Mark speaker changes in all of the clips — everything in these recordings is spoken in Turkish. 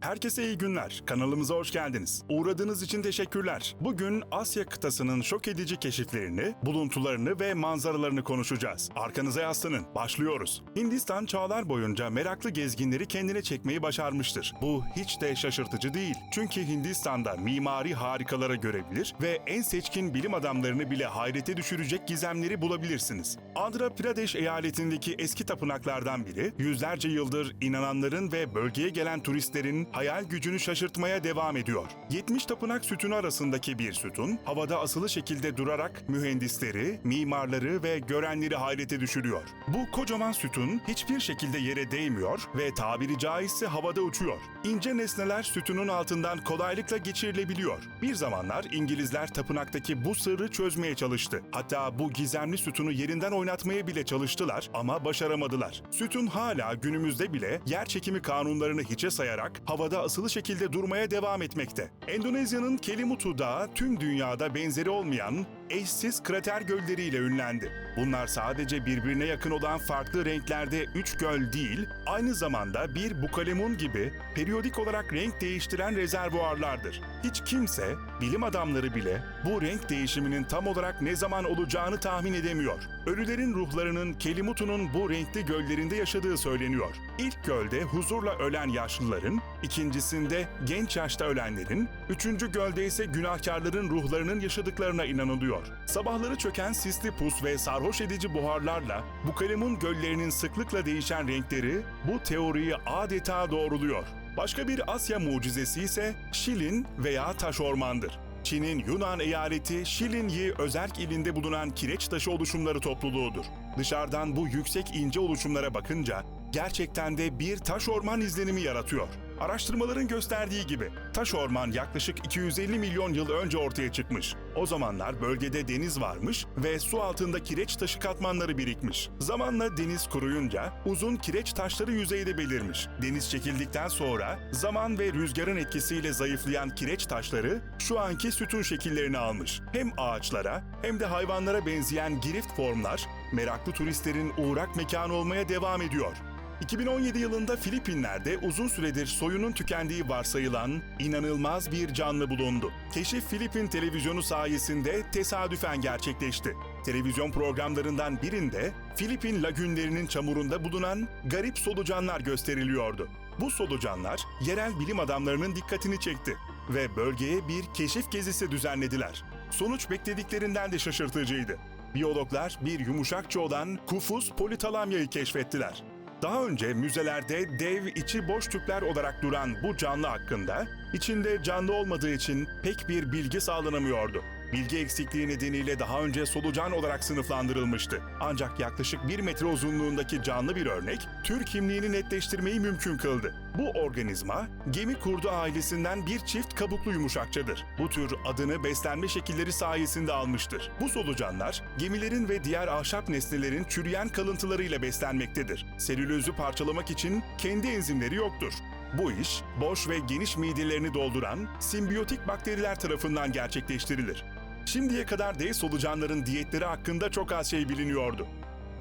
Speaker 1: Herkese iyi günler. Kanalımıza hoş geldiniz. Uğradığınız için teşekkürler. Bugün Asya kıtasının şok edici keşiflerini, buluntularını ve manzaralarını konuşacağız. Arkanıza yaslanın. Başlıyoruz. Hindistan çağlar boyunca meraklı gezginleri kendine çekmeyi başarmıştır. Bu hiç de şaşırtıcı değil. Çünkü Hindistan'da mimari harikalara görebilir ve en seçkin bilim adamlarını bile hayrete düşürecek gizemleri bulabilirsiniz. Andhra Pradesh eyaletindeki eski tapınaklardan biri, yüzlerce yıldır inananların ve bölgeye gelen turistlerin hayal gücünü şaşırtmaya devam ediyor. 70 tapınak sütunu arasındaki bir sütun, havada asılı şekilde durarak mühendisleri, mimarları ve görenleri hayrete düşürüyor. Bu kocaman sütun hiçbir şekilde yere değmiyor ve tabiri caizse havada uçuyor. İnce nesneler sütunun altından kolaylıkla geçirilebiliyor. Bir zamanlar İngilizler tapınaktaki bu sırrı çözmeye çalıştı. Hatta bu gizemli sütunu yerinden oynatmaya bile çalıştılar ama başaramadılar. Sütun hala günümüzde bile yer çekimi kanunlarını hiçe sayarak havada asılı şekilde durmaya devam etmekte. Endonezya'nın Kelimutu Dağı tüm dünyada benzeri olmayan eşsiz krater gölleriyle ünlendi. Bunlar sadece birbirine yakın olan farklı renklerde üç göl değil, aynı zamanda bir bukalemun gibi periyodik olarak renk değiştiren rezervuarlardır. Hiç kimse, bilim adamları bile bu renk değişiminin tam olarak ne zaman olacağını tahmin edemiyor. Ölülerin ruhlarının Kelimutu'nun bu renkli göllerinde yaşadığı söyleniyor. İlk gölde huzurla ölen yaşlıların, ikincisinde genç yaşta ölenlerin, üçüncü gölde ise günahkarların ruhlarının yaşadıklarına inanılıyor. Sabahları çöken sisli pus ve sarhoş edici buharlarla bu kalemun göllerinin sıklıkla değişen renkleri bu teoriyi adeta doğruluyor. Başka bir Asya mucizesi ise Şilin veya taş ormandır. Çin'in Yunan eyaleti Şilinyi özerk ilinde bulunan kireç taşı oluşumları topluluğudur. Dışarıdan bu yüksek ince oluşumlara bakınca gerçekten de bir taş orman izlenimi yaratıyor. Araştırmaların gösterdiği gibi taş orman yaklaşık 250 milyon yıl önce ortaya çıkmış. O zamanlar bölgede deniz varmış ve su altında kireç taşı katmanları birikmiş. Zamanla deniz kuruyunca uzun kireç taşları yüzeyde belirmiş. Deniz çekildikten sonra zaman ve rüzgarın etkisiyle zayıflayan kireç taşları şu anki sütun şekillerini almış. Hem ağaçlara hem de hayvanlara benzeyen girift formlar meraklı turistlerin uğrak mekanı olmaya devam ediyor. 2017 yılında Filipinler'de uzun süredir soyunun tükendiği varsayılan inanılmaz bir canlı bulundu. Keşif Filipin televizyonu sayesinde tesadüfen gerçekleşti. Televizyon programlarından birinde Filipin lagünlerinin çamurunda bulunan garip solucanlar gösteriliyordu. Bu solucanlar yerel bilim adamlarının dikkatini çekti ve bölgeye bir keşif gezisi düzenlediler. Sonuç beklediklerinden de şaşırtıcıydı. Biyologlar bir yumuşakça olan Kufus politalamyayı keşfettiler. Daha önce müzelerde dev içi boş tüpler olarak duran bu canlı hakkında içinde canlı olmadığı için pek bir bilgi sağlanamıyordu. Bilgi eksikliği nedeniyle daha önce solucan olarak sınıflandırılmıştı. Ancak yaklaşık 1 metre uzunluğundaki canlı bir örnek tür kimliğini netleştirmeyi mümkün kıldı. Bu organizma gemi kurdu ailesinden bir çift kabuklu yumuşakçadır. Bu tür adını beslenme şekilleri sayesinde almıştır. Bu solucanlar gemilerin ve diğer ahşap nesnelerin çürüyen kalıntılarıyla beslenmektedir. Selülozü parçalamak için kendi enzimleri yoktur. Bu iş boş ve geniş midelerini dolduran simbiyotik bakteriler tarafından gerçekleştirilir. Şimdiye kadar dev solucanların diyetleri hakkında çok az şey biliniyordu.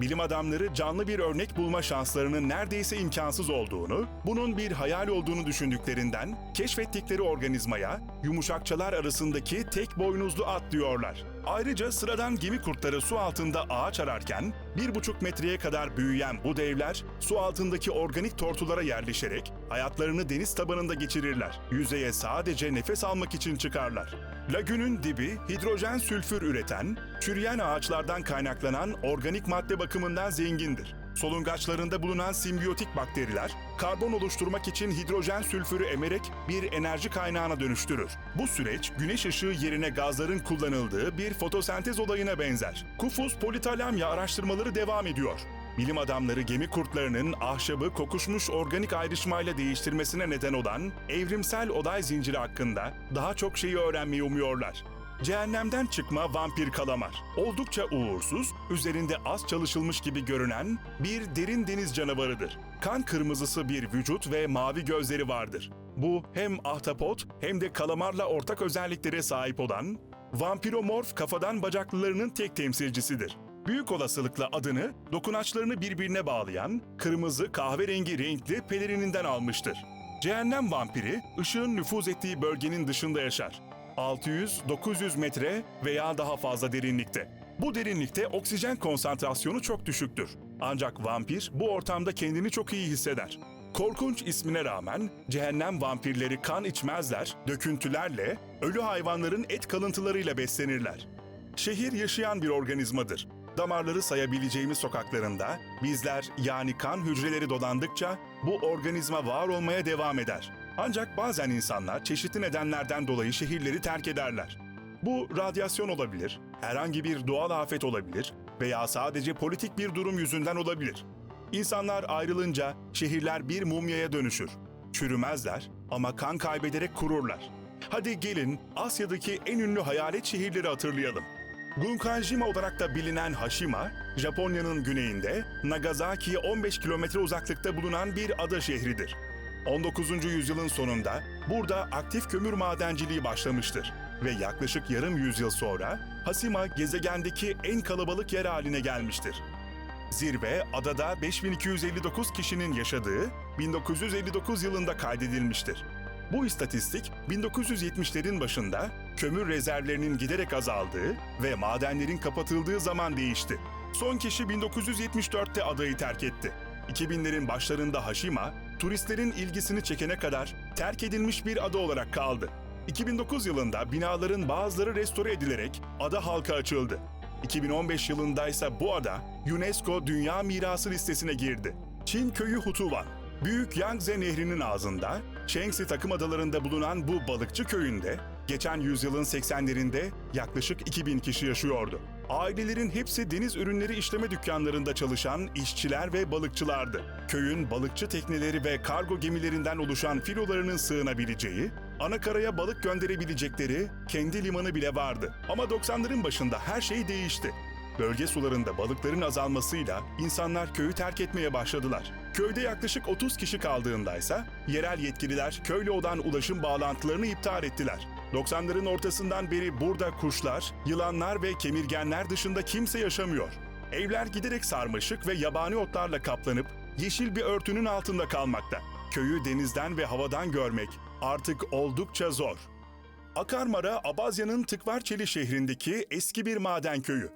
Speaker 1: Bilim adamları canlı bir örnek bulma şanslarının neredeyse imkansız olduğunu, bunun bir hayal olduğunu düşündüklerinden keşfettikleri organizmaya yumuşakçalar arasındaki tek boynuzlu at diyorlar. Ayrıca sıradan gemi kurtları su altında ağaç ararken 1,5 metreye kadar büyüyen bu devler su altındaki organik tortulara yerleşerek hayatlarını deniz tabanında geçirirler. Yüzeye sadece nefes almak için çıkarlar. Lagünün dibi hidrojen sülfür üreten, çürüyen ağaçlardan kaynaklanan organik madde bakımından zengindir. Solungaçlarında bulunan simbiyotik bakteriler, karbon oluşturmak için hidrojen sülfürü emerek bir enerji kaynağına dönüştürür. Bu süreç, güneş ışığı yerine gazların kullanıldığı bir fotosentez olayına benzer. Kufus politalamya araştırmaları devam ediyor. Bilim adamları gemi kurtlarının ahşabı kokuşmuş organik ayrışmayla değiştirmesine neden olan evrimsel oday zinciri hakkında daha çok şeyi öğrenmeyi umuyorlar. Cehennemden çıkma vampir kalamar. Oldukça uğursuz, üzerinde az çalışılmış gibi görünen bir derin deniz canavarıdır. Kan kırmızısı bir vücut ve mavi gözleri vardır. Bu hem ahtapot hem de kalamarla ortak özelliklere sahip olan vampiromorf kafadan bacaklılarının tek temsilcisidir. Büyük olasılıkla adını dokunaçlarını birbirine bağlayan kırmızı kahverengi renkli pelerininden almıştır. Cehennem vampiri ışığın nüfuz ettiği bölgenin dışında yaşar. 600-900 metre veya daha fazla derinlikte. Bu derinlikte oksijen konsantrasyonu çok düşüktür. Ancak vampir bu ortamda kendini çok iyi hisseder. Korkunç ismine rağmen cehennem vampirleri kan içmezler, döküntülerle, ölü hayvanların et kalıntılarıyla beslenirler. Şehir yaşayan bir organizmadır. Damarları sayabileceğimiz sokaklarında bizler yani kan hücreleri dolandıkça bu organizma var olmaya devam eder. Ancak bazen insanlar çeşitli nedenlerden dolayı şehirleri terk ederler. Bu radyasyon olabilir, herhangi bir doğal afet olabilir veya sadece politik bir durum yüzünden olabilir. İnsanlar ayrılınca şehirler bir mumyaya dönüşür. Çürümezler ama kan kaybederek kururlar. Hadi gelin Asya'daki en ünlü hayalet şehirleri hatırlayalım. Gunkanjima olarak da bilinen Hashima, Japonya'nın güneyinde Nagasaki'ye 15 kilometre uzaklıkta bulunan bir ada şehridir. 19. yüzyılın sonunda burada aktif kömür madenciliği başlamıştır ve yaklaşık yarım yüzyıl sonra Hashima gezegendeki en kalabalık yer haline gelmiştir. Zirve adada 5259 kişinin yaşadığı 1959 yılında kaydedilmiştir. Bu istatistik 1970'lerin başında kömür rezervlerinin giderek azaldığı ve madenlerin kapatıldığı zaman değişti. Son kişi 1974'te adayı terk etti. 2000'lerin başlarında Hashima, turistlerin ilgisini çekene kadar terk edilmiş bir ada olarak kaldı. 2009 yılında binaların bazıları restore edilerek ada halka açıldı. 2015 yılında ise bu ada UNESCO Dünya Mirası listesine girdi. Çin köyü Hutuvan, Büyük Yangtze Nehri'nin ağzında, Shaanxi takım adalarında bulunan bu balıkçı köyünde geçen yüzyılın 80'lerinde yaklaşık 2000 kişi yaşıyordu. Ailelerin hepsi deniz ürünleri işleme dükkanlarında çalışan işçiler ve balıkçılardı. Köyün balıkçı tekneleri ve kargo gemilerinden oluşan filolarının sığınabileceği, ana karaya balık gönderebilecekleri kendi limanı bile vardı. Ama 90'ların başında her şey değişti. Bölge sularında balıkların azalmasıyla insanlar köyü terk etmeye başladılar. Köyde yaklaşık 30 kişi kaldığındaysa yerel yetkililer köyle olan ulaşım bağlantılarını iptal ettiler. 90'ların ortasından beri burada kuşlar, yılanlar ve kemirgenler dışında kimse yaşamıyor. Evler giderek sarmaşık ve yabani otlarla kaplanıp yeşil bir örtünün altında kalmakta. Köyü denizden ve havadan görmek artık oldukça zor. Akarmara, Abazya'nın Tıkvarçeli şehrindeki eski bir maden köyü.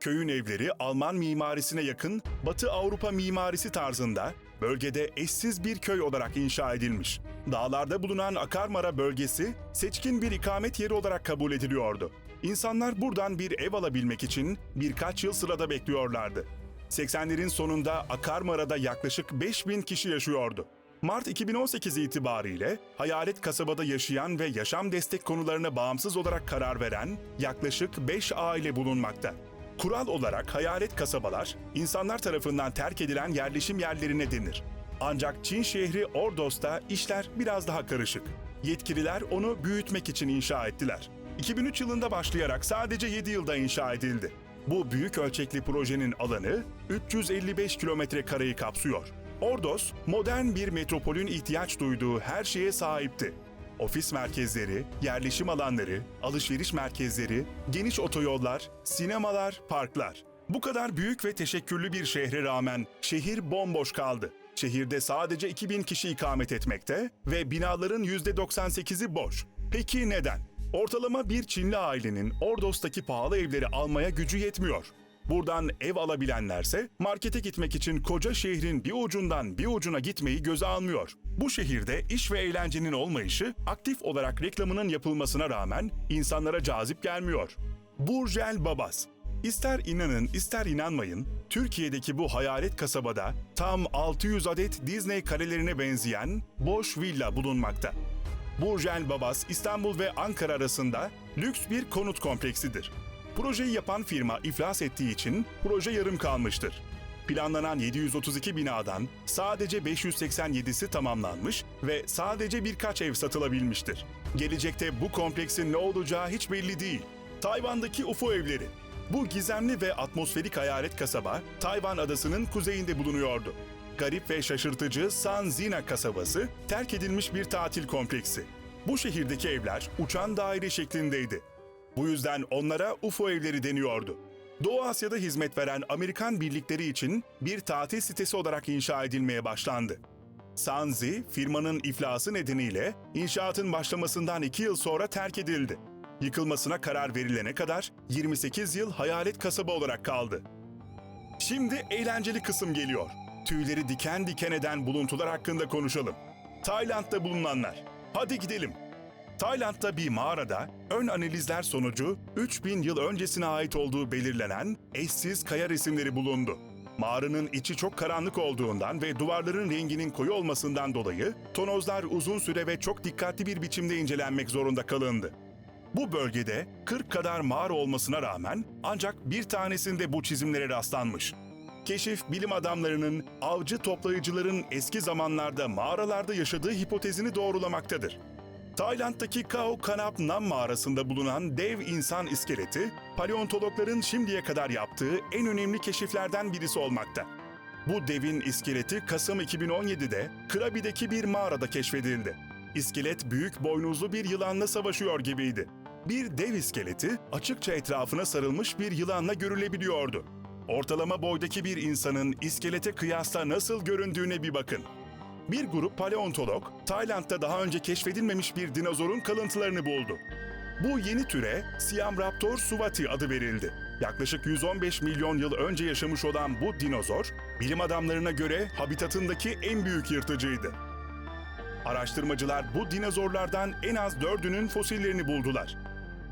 Speaker 1: Köyün evleri Alman mimarisine yakın Batı Avrupa mimarisi tarzında bölgede eşsiz bir köy olarak inşa edilmiş. Dağlarda bulunan Akarmara bölgesi seçkin bir ikamet yeri olarak kabul ediliyordu. İnsanlar buradan bir ev alabilmek için birkaç yıl sırada bekliyorlardı. 80'lerin sonunda Akarmara'da yaklaşık 5000 kişi yaşıyordu. Mart 2018 itibariyle hayalet kasabada yaşayan ve yaşam destek konularına bağımsız olarak karar veren yaklaşık 5 aile bulunmakta. Kural olarak hayalet kasabalar insanlar tarafından terk edilen yerleşim yerlerine denir. Ancak Çin şehri Ordos'ta işler biraz daha karışık. Yetkililer onu büyütmek için inşa ettiler. 2003 yılında başlayarak sadece 7 yılda inşa edildi. Bu büyük ölçekli projenin alanı 355 kilometre kareyi kapsıyor. Ordos, modern bir metropolün ihtiyaç duyduğu her şeye sahipti. Ofis merkezleri, yerleşim alanları, alışveriş merkezleri, geniş otoyollar, sinemalar, parklar. Bu kadar büyük ve teşekküllü bir şehre rağmen şehir bomboş kaldı. Şehirde sadece 2000 kişi ikamet etmekte ve binaların %98'i boş. Peki neden? Ortalama bir Çinli ailenin Ordos'taki pahalı evleri almaya gücü yetmiyor. Buradan ev alabilenlerse markete gitmek için koca şehrin bir ucundan bir ucuna gitmeyi göze almıyor. Bu şehirde iş ve eğlencenin olmayışı aktif olarak reklamının yapılmasına rağmen insanlara cazip gelmiyor. Burjel Babas İster inanın ister inanmayın, Türkiye'deki bu hayalet kasabada tam 600 adet Disney kalelerine benzeyen boş villa bulunmakta. Burjel Babas, İstanbul ve Ankara arasında lüks bir konut kompleksidir. Projeyi yapan firma iflas ettiği için proje yarım kalmıştır. Planlanan 732 binadan sadece 587'si tamamlanmış ve sadece birkaç ev satılabilmiştir. Gelecekte bu kompleksin ne olacağı hiç belli değil. Tayvan'daki UFO evleri. Bu gizemli ve atmosferik hayalet kasaba, Tayvan adasının kuzeyinde bulunuyordu. Garip ve şaşırtıcı San Zina kasabası terk edilmiş bir tatil kompleksi. Bu şehirdeki evler uçan daire şeklindeydi. Bu yüzden onlara UFO evleri deniyordu. Doğu Asya'da hizmet veren Amerikan birlikleri için bir tatil sitesi olarak inşa edilmeye başlandı. Sanzi, firmanın iflası nedeniyle inşaatın başlamasından 2 yıl sonra terk edildi. Yıkılmasına karar verilene kadar 28 yıl hayalet kasaba olarak kaldı. Şimdi eğlenceli kısım geliyor. Tüyleri diken diken eden buluntular hakkında konuşalım. Tayland'da bulunanlar. Hadi gidelim. Tayland'da bir mağarada ön analizler sonucu 3000 yıl öncesine ait olduğu belirlenen eşsiz kaya resimleri bulundu. Mağaranın içi çok karanlık olduğundan ve duvarların renginin koyu olmasından dolayı tonozlar uzun süre ve çok dikkatli bir biçimde incelenmek zorunda kalındı. Bu bölgede 40 kadar mağara olmasına rağmen ancak bir tanesinde bu çizimlere rastlanmış. Keşif bilim adamlarının avcı toplayıcıların eski zamanlarda mağaralarda yaşadığı hipotezini doğrulamaktadır. Tayland'daki Khao Kanap Nam mağarasında bulunan dev insan iskeleti, paleontologların şimdiye kadar yaptığı en önemli keşiflerden birisi olmakta. Bu devin iskeleti Kasım 2017'de Krabi'deki bir mağarada keşfedildi. İskelet büyük boynuzlu bir yılanla savaşıyor gibiydi. Bir dev iskeleti açıkça etrafına sarılmış bir yılanla görülebiliyordu. Ortalama boydaki bir insanın iskelete kıyasla nasıl göründüğüne bir bakın. Bir grup paleontolog, Tayland'da daha önce keşfedilmemiş bir dinozorun kalıntılarını buldu. Bu yeni türe Siamraptor suvati adı verildi. Yaklaşık 115 milyon yıl önce yaşamış olan bu dinozor, bilim adamlarına göre habitatındaki en büyük yırtıcıydı. Araştırmacılar bu dinozorlardan en az dördünün fosillerini buldular.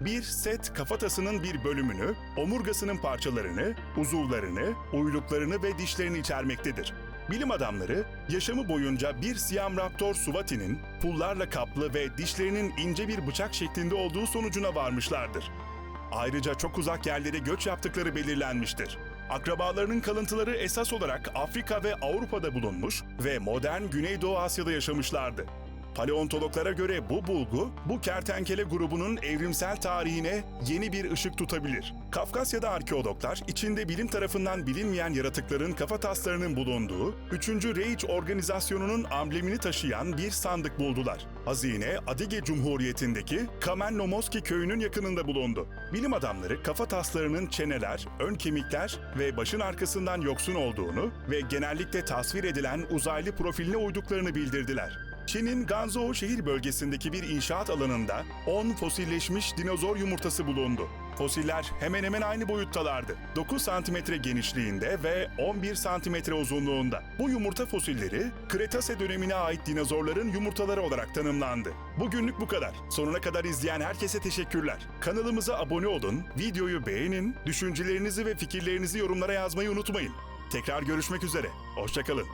Speaker 1: Bir set kafatasının bir bölümünü, omurgasının parçalarını, uzuvlarını, uyluklarını ve dişlerini içermektedir. Bilim adamları yaşamı boyunca bir Siamraptor suvatinin pullarla kaplı ve dişlerinin ince bir bıçak şeklinde olduğu sonucuna varmışlardır. Ayrıca çok uzak yerlere göç yaptıkları belirlenmiştir. Akrabalarının kalıntıları esas olarak Afrika ve Avrupa'da bulunmuş ve modern Güneydoğu Asya'da yaşamışlardı. Paleontologlara göre bu bulgu, bu kertenkele grubunun evrimsel tarihine yeni bir ışık tutabilir. Kafkasya'da arkeologlar, içinde bilim tarafından bilinmeyen yaratıkların kafataslarının bulunduğu 3. Reich organizasyonunun amblemini taşıyan bir sandık buldular. Hazine, Adige Cumhuriyeti'ndeki Kamennomoski köyünün yakınında bulundu. Bilim adamları kafataslarının çeneler, ön kemikler ve başın arkasından yoksun olduğunu ve genellikle tasvir edilen uzaylı profiline uyduklarını bildirdiler. Çin'in Ganzhou şehir bölgesindeki bir inşaat alanında 10 fosilleşmiş dinozor yumurtası bulundu. Fosiller hemen hemen aynı boyuttalardı. 9 santimetre genişliğinde ve 11 santimetre uzunluğunda. Bu yumurta fosilleri Kretase dönemine ait dinozorların yumurtaları olarak tanımlandı. Bugünlük bu kadar. Sonuna kadar izleyen herkese teşekkürler. Kanalımıza abone olun, videoyu beğenin, düşüncelerinizi ve fikirlerinizi yorumlara yazmayı unutmayın. Tekrar görüşmek üzere. Hoşçakalın.